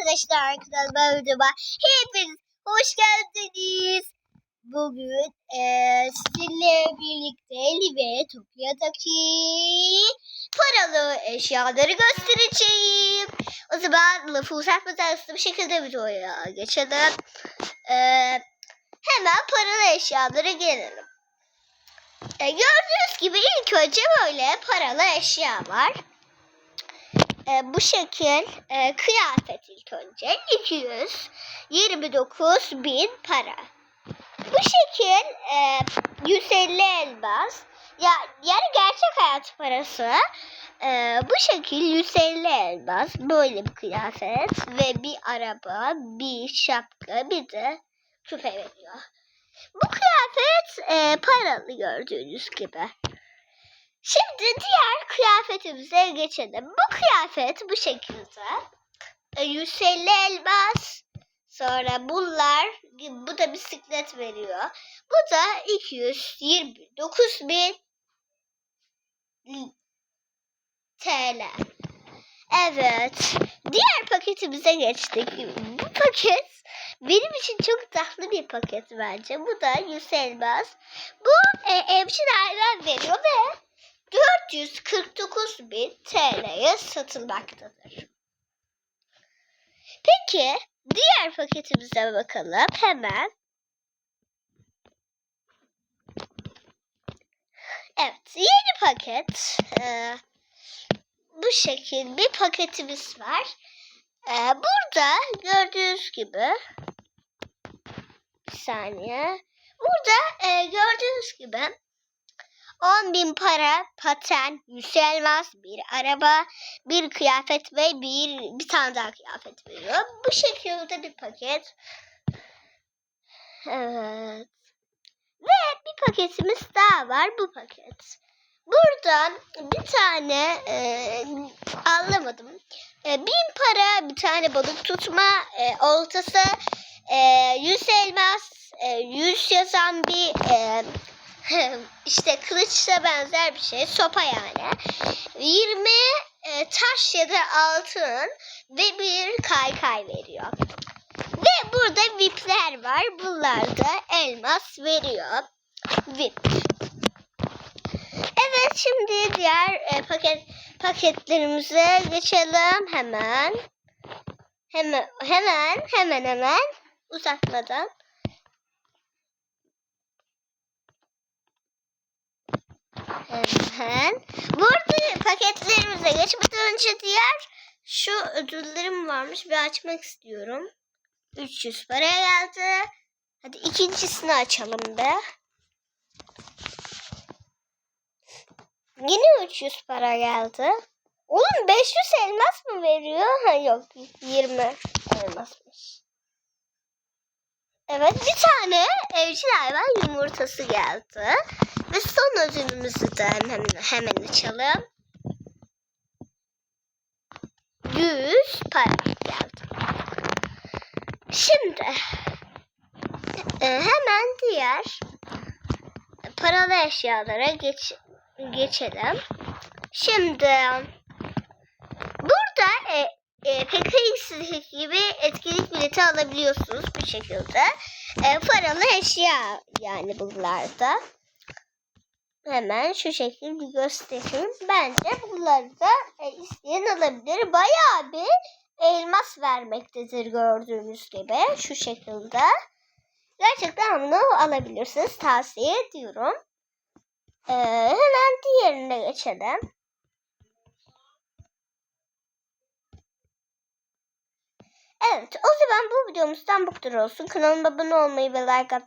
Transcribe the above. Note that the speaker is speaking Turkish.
arkadaşlar kanalıma videoma hepiniz hoş geldiniz. Bugün eee sizinle birlikte Livetopya'daki paralı eşyaları göstereceğim. O zaman lafı uzatmadan hızlı bir şekilde videoya geçelim. Eee, hemen paralı eşyalara gelelim. E, gördüğünüz gibi ilk önce böyle paralı eşya var. E, bu şekil e, kıyafet ilk önce 229 bin para. Bu şekil e, 150 elmas. Ya yani gerçek hayat parası. E, bu şekil 150 elmas böyle bir kıyafet ve bir araba, bir şapka, bir de küpe veriyor. Bu kıyafet e, paralı gördüğünüz gibi. Şimdi diğer kıyafetimize geçelim. Bu kıyafet bu şekilde. E, 150 elmas. Sonra bunlar, bu da bisiklet veriyor. Bu da 229 bin TL. Evet. Diğer paketimize geçtik. Bu paket benim için çok tatlı bir paket bence. Bu da 100 elmas. Bu e, evcil hayvan veriyor ve 449 bin TL'ye satılmaktadır. Peki diğer paketimize bakalım hemen. Evet yeni paket. Ee, bu şekil bir paketimiz var. Ee, burada gördüğünüz gibi bir saniye. Burada e, gördüğünüz gibi 10 bin para, paten, 100 elmas, bir araba, bir kıyafet ve bir, bir tane daha kıyafet veriyor. Bu şekilde bir paket. Evet. Ve bir paketimiz daha var bu paket. Buradan bir tane e, anlamadım. E, bin para bir tane balık tutma e, oltası, e, 100 elmas, e, 100 yazan bir e, işte kılıçla benzer bir şey. Sopa yani. 20 e, taş ya da altın ve bir kaykay veriyor. Ve burada vipler var. Bunlar da elmas veriyor. Vip. Evet şimdi diğer e, paket paketlerimize geçelim hemen. Hemen hemen hemen hemen uzatmadan. Burada paketlerimize geçmeden önce diğer şu ödüllerim varmış. Bir açmak istiyorum. 300 paraya geldi. Hadi ikincisini açalım be. Yine 300 para geldi. Oğlum 500 elmas mı veriyor? Ha yok 20 elmasmış. Evet bir tane evcil hayvan yumurtası geldi. Ve son ödülümüzü de hemen, hemen açalım. 100 para geldi. Şimdi e, hemen diğer paralı eşyalara geç, geçelim. Şimdi burada e, e, PKX gibi etkinlik bileti alabiliyorsunuz bu şekilde. E, paralı eşya yani bunlarda. Hemen şu şekilde göstereyim. Bence bunları da e, isteyen alabilir. Bayağı bir elmas vermektedir gördüğünüz gibi. Şu şekilde. Gerçekten bunu alabilirsiniz. Tavsiye ediyorum. Ee, hemen diğerine geçelim. Evet o zaman bu videomuzdan bu kadar olsun. Kanalıma abone olmayı ve like atmayı